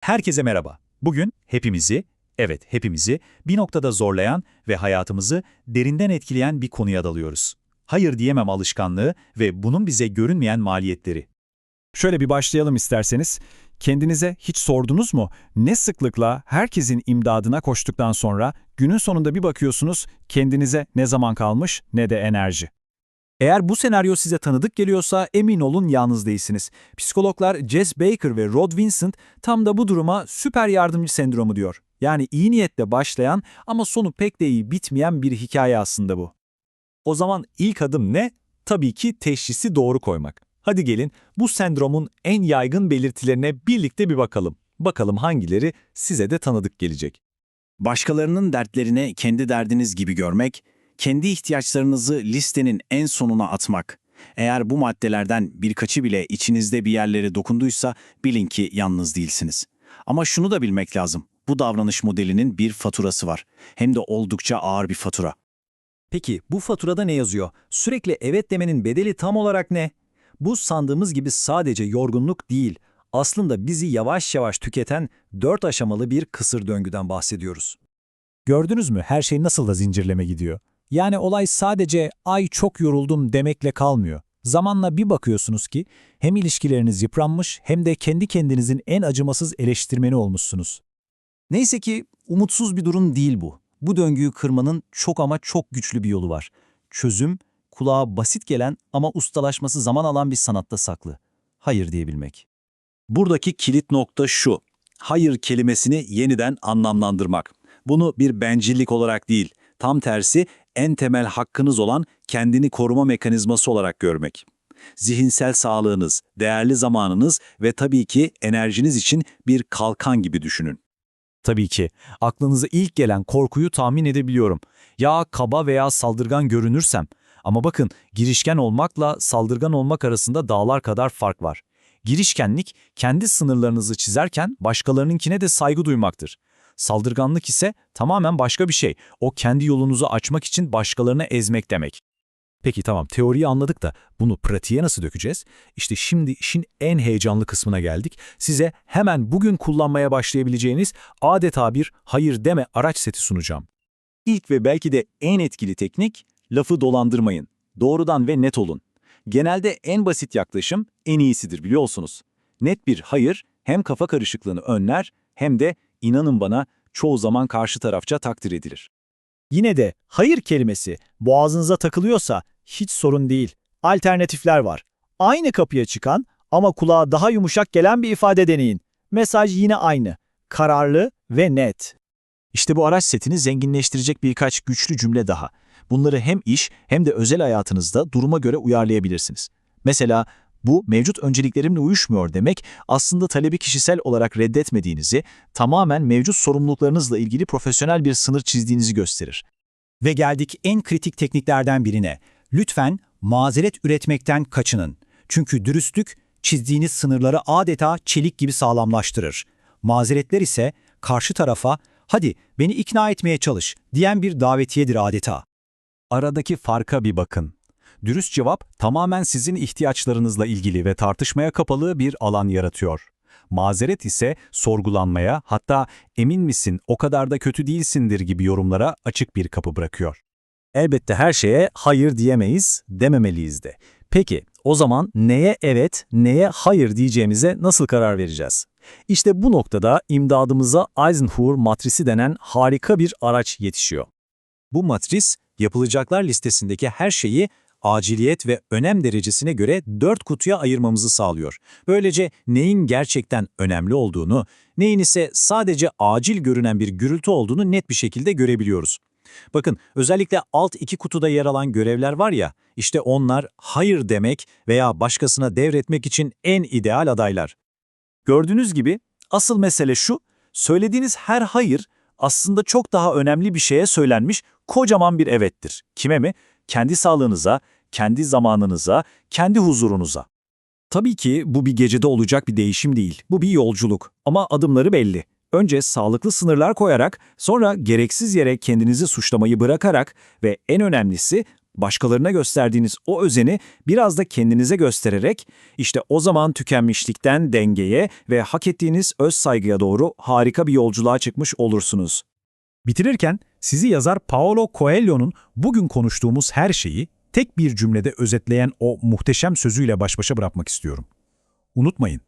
Herkese merhaba. Bugün hepimizi, evet hepimizi bir noktada zorlayan ve hayatımızı derinden etkileyen bir konuya dalıyoruz. Hayır diyemem alışkanlığı ve bunun bize görünmeyen maliyetleri. Şöyle bir başlayalım isterseniz. Kendinize hiç sordunuz mu? Ne sıklıkla herkesin imdadına koştuktan sonra günün sonunda bir bakıyorsunuz kendinize ne zaman kalmış ne de enerji. Eğer bu senaryo size tanıdık geliyorsa emin olun yalnız değilsiniz. Psikologlar Jess Baker ve Rod Vincent tam da bu duruma süper yardımcı sendromu diyor. Yani iyi niyetle başlayan ama sonu pek de iyi bitmeyen bir hikaye aslında bu. O zaman ilk adım ne? Tabii ki teşhisi doğru koymak. Hadi gelin bu sendromun en yaygın belirtilerine birlikte bir bakalım. Bakalım hangileri size de tanıdık gelecek. Başkalarının dertlerini kendi derdiniz gibi görmek, kendi ihtiyaçlarınızı listenin en sonuna atmak. Eğer bu maddelerden birkaçı bile içinizde bir yerlere dokunduysa bilin ki yalnız değilsiniz. Ama şunu da bilmek lazım. Bu davranış modelinin bir faturası var. Hem de oldukça ağır bir fatura. Peki bu faturada ne yazıyor? Sürekli evet demenin bedeli tam olarak ne? Bu sandığımız gibi sadece yorgunluk değil, aslında bizi yavaş yavaş tüketen dört aşamalı bir kısır döngüden bahsediyoruz. Gördünüz mü her şey nasıl da zincirleme gidiyor? Yani olay sadece ay çok yoruldum demekle kalmıyor. Zamanla bir bakıyorsunuz ki hem ilişkileriniz yıpranmış hem de kendi kendinizin en acımasız eleştirmeni olmuşsunuz. Neyse ki umutsuz bir durum değil bu. Bu döngüyü kırmanın çok ama çok güçlü bir yolu var. Çözüm, kulağa basit gelen ama ustalaşması zaman alan bir sanatta saklı. Hayır diyebilmek. Buradaki kilit nokta şu. Hayır kelimesini yeniden anlamlandırmak. Bunu bir bencillik olarak değil, tam tersi en temel hakkınız olan kendini koruma mekanizması olarak görmek. Zihinsel sağlığınız, değerli zamanınız ve tabii ki enerjiniz için bir kalkan gibi düşünün. Tabii ki. Aklınıza ilk gelen korkuyu tahmin edebiliyorum. Ya kaba veya saldırgan görünürsem. Ama bakın girişken olmakla saldırgan olmak arasında dağlar kadar fark var. Girişkenlik kendi sınırlarınızı çizerken başkalarınınkine de saygı duymaktır. Saldırganlık ise tamamen başka bir şey. O kendi yolunuzu açmak için başkalarını ezmek demek. Peki tamam teoriyi anladık da bunu pratiğe nasıl dökeceğiz? İşte şimdi işin en heyecanlı kısmına geldik. Size hemen bugün kullanmaya başlayabileceğiniz adeta bir hayır deme araç seti sunacağım. İlk ve belki de en etkili teknik lafı dolandırmayın. Doğrudan ve net olun. Genelde en basit yaklaşım en iyisidir biliyorsunuz. Net bir hayır hem kafa karışıklığını önler hem de inanın bana çoğu zaman karşı tarafça takdir edilir. Yine de hayır kelimesi boğazınıza takılıyorsa hiç sorun değil. Alternatifler var. Aynı kapıya çıkan ama kulağa daha yumuşak gelen bir ifade deneyin. Mesaj yine aynı. Kararlı ve net. İşte bu araç setini zenginleştirecek birkaç güçlü cümle daha. Bunları hem iş hem de özel hayatınızda duruma göre uyarlayabilirsiniz. Mesela bu mevcut önceliklerimle uyuşmuyor demek aslında talebi kişisel olarak reddetmediğinizi, tamamen mevcut sorumluluklarınızla ilgili profesyonel bir sınır çizdiğinizi gösterir. Ve geldik en kritik tekniklerden birine. Lütfen mazeret üretmekten kaçının. Çünkü dürüstlük çizdiğiniz sınırları adeta çelik gibi sağlamlaştırır. Mazeretler ise karşı tarafa hadi beni ikna etmeye çalış diyen bir davetiyedir adeta. Aradaki farka bir bakın. Dürüst cevap tamamen sizin ihtiyaçlarınızla ilgili ve tartışmaya kapalı bir alan yaratıyor. Mazeret ise sorgulanmaya hatta emin misin o kadar da kötü değilsindir gibi yorumlara açık bir kapı bırakıyor. Elbette her şeye hayır diyemeyiz, dememeliyiz de. Peki o zaman neye evet, neye hayır diyeceğimize nasıl karar vereceğiz? İşte bu noktada imdadımıza Eisenhower matrisi denen harika bir araç yetişiyor. Bu matris, yapılacaklar listesindeki her şeyi aciliyet ve önem derecesine göre dört kutuya ayırmamızı sağlıyor. Böylece neyin gerçekten önemli olduğunu, neyin ise sadece acil görünen bir gürültü olduğunu net bir şekilde görebiliyoruz. Bakın özellikle alt iki kutuda yer alan görevler var ya, işte onlar hayır demek veya başkasına devretmek için en ideal adaylar. Gördüğünüz gibi asıl mesele şu, söylediğiniz her hayır aslında çok daha önemli bir şeye söylenmiş kocaman bir evettir. Kime mi? Kendi sağlığınıza, kendi zamanınıza, kendi huzurunuza. Tabii ki bu bir gecede olacak bir değişim değil. Bu bir yolculuk ama adımları belli. Önce sağlıklı sınırlar koyarak, sonra gereksiz yere kendinizi suçlamayı bırakarak ve en önemlisi Başkalarına gösterdiğiniz o özeni biraz da kendinize göstererek işte o zaman tükenmişlikten dengeye ve hak ettiğiniz öz saygıya doğru harika bir yolculuğa çıkmış olursunuz. Bitirirken sizi yazar Paolo Coelho'nun bugün konuştuğumuz her şeyi tek bir cümlede özetleyen o muhteşem sözüyle baş başa bırakmak istiyorum. Unutmayın,